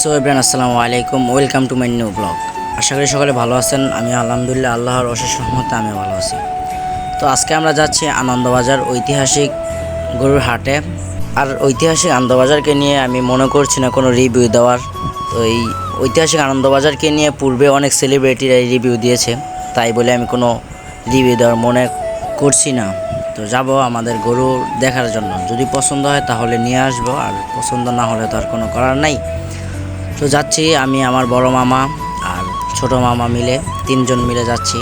So everyone আসসালামু আলাইকুম। Welcome to my new blog আশা করি সকলে ভালো আছেন। আমি আলহামদুলিল্লাহ আল্লাহর অশেষ রহমতে আমি ভালো আছি। তো আজকে আমরা যাচ্ছি আনন্দবাজার ঐতিহাসিক গরুর হাটে। আর ঐতিহাসিক আনন্দবাজারকে নিয়ে আমি মনে করছি না কোনো রিভিউ দেওয়ার। তো এই ঐতিহাসিক আনন্দবাজারকে নিয়ে পূর্বে অনেক সেলিব্রিটিরা রিভিউ দিয়েছে। তাই বলে আমি কোনো রিভিউ দেওয়ার মনে করছি না। তো যাব আমাদের গরু দেখার জন্য। যদি পছন্দ হয় তাহলে নিয়ে আসব। আর পছন্দ না হলে তো আর কোনো করার নাই। তো যাচ্ছি, আমি, আমার বড় মামা আর ছোট মামা মিলে তিনজন মিলে যাচ্ছি।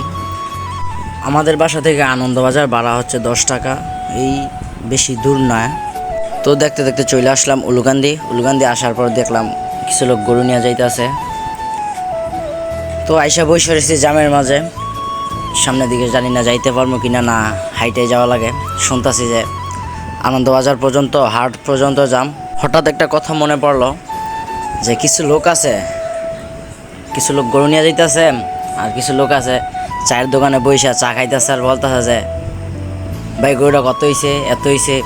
আমাদের বাসা থেকে আনন্দবাজার ভাড়া হচ্ছে দশ টাকা, এই বেশি দূর নয়। তো দেখতে দেখতে চলে আসলাম উলুকান্দি উলুকান্দি আসার পর দেখলাম কিছু লোক গরু নিয়ে যাইতেছে। তো আইসা বসে রয়েছি জামের মাঝে। সামনের দিকে জানি না যাইতে পারব কিনা না না হাইটে যাওয়া লাগে। শুনতাছি যে আনন্দবাজার পর্যন্ত, হাট পর্যন্ত যাম। হঠাৎ একটা কথা মনে পড়ল যে কিছু লোক আছে, কিছু লোক গরু নিয়ে যাইতেছে আর কিছু লোক আছে চায়ের দোকানে বইসা চা খাইতেছে আর বলতেছে যে, ভাই, গরুটা কত হইছে? এত হইছে।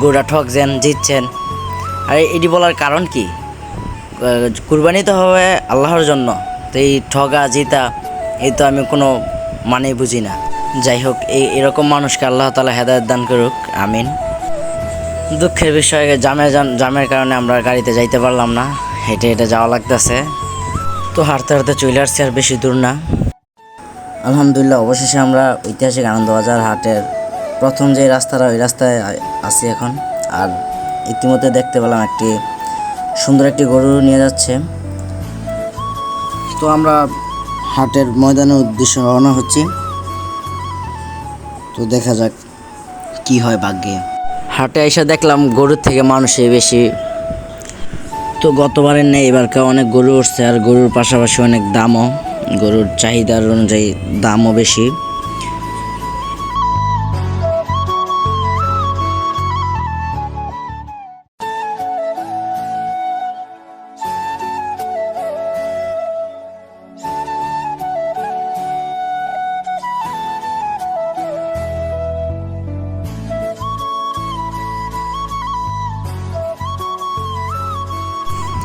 গরুটা ঠকছেন জিতছেন। আর, এটি বলার কারণ কি? কুরবানি তো হবে আল্লাহর জন্য। তো এই ঠগা, জিতা, এই তো আমি কোনো মানেই বুঝি না। যাই হোক, এই এরকম মানুষকে আল্লাহ তালা হেদায়ত দান করুক। আমিন। দুঃখের বিষয় জামের জামের কারণে আমরা গাড়িতে যাইতে পারলাম না। হেঁটে হেঁটে যাওয়া লাগতেছে। তো হাঁটতে হাঁটতে চলে আসছি আর বেশি দূর না। আলহামদুলিল্লাহ, অবশেষে আমরা ঐতিহাসিক আনন্দবাজার হাটের প্রথম যে রাস্তাটা, ওই রাস্তায় আছি এখন। আর ইতিমধ্যে দেখতে পেলাম একটি সুন্দর একটি গরু নিয়ে যাচ্ছে। তো আমরা হাটের ময়দানের উদ্দেশ্যে রওনা হচ্ছি। তো দেখা যাক কি হয় ভাগ্যে। হাটে এসে দেখলাম গরুর থেকে মানুষই বেশি তো গতবারের নেই এবারকে অনেক গরু উঠছে, আর গরুর পাশাপাশি অনেক দামও। গরুর চাহিদার অনুযায়ী দামও বেশি।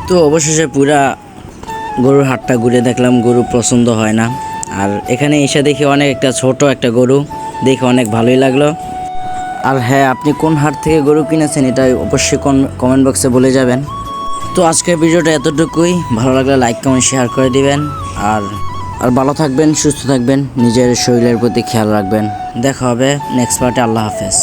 তো অবশেষে পুরা গরুর হাটটা ঘুরে দেখলাম, গরু পছন্দ হয় না। আর এখানে এসে দেখি অনেক একটা ছোট একটা গরু, দেখে অনেক ভালোই লাগল। আর হ্যাঁ আপনি কোন হাট থেকে গরু কিনেছেন এটা অবশ্যই কমেন্ট বক্সে বলে যাবেন। তো আজকের ভিডিওটা এতটুকুই। ভালো লাগলে লাইক কমেন্ট শেয়ার করে দিবেন। আর আর ভালো থাকবেন, সুস্থ থাকবেন, নিজের শরীরের প্রতি খেয়াল রাখবেন। দেখা হবে নেক্সট পার্টে আল্লাহ হাফেজ।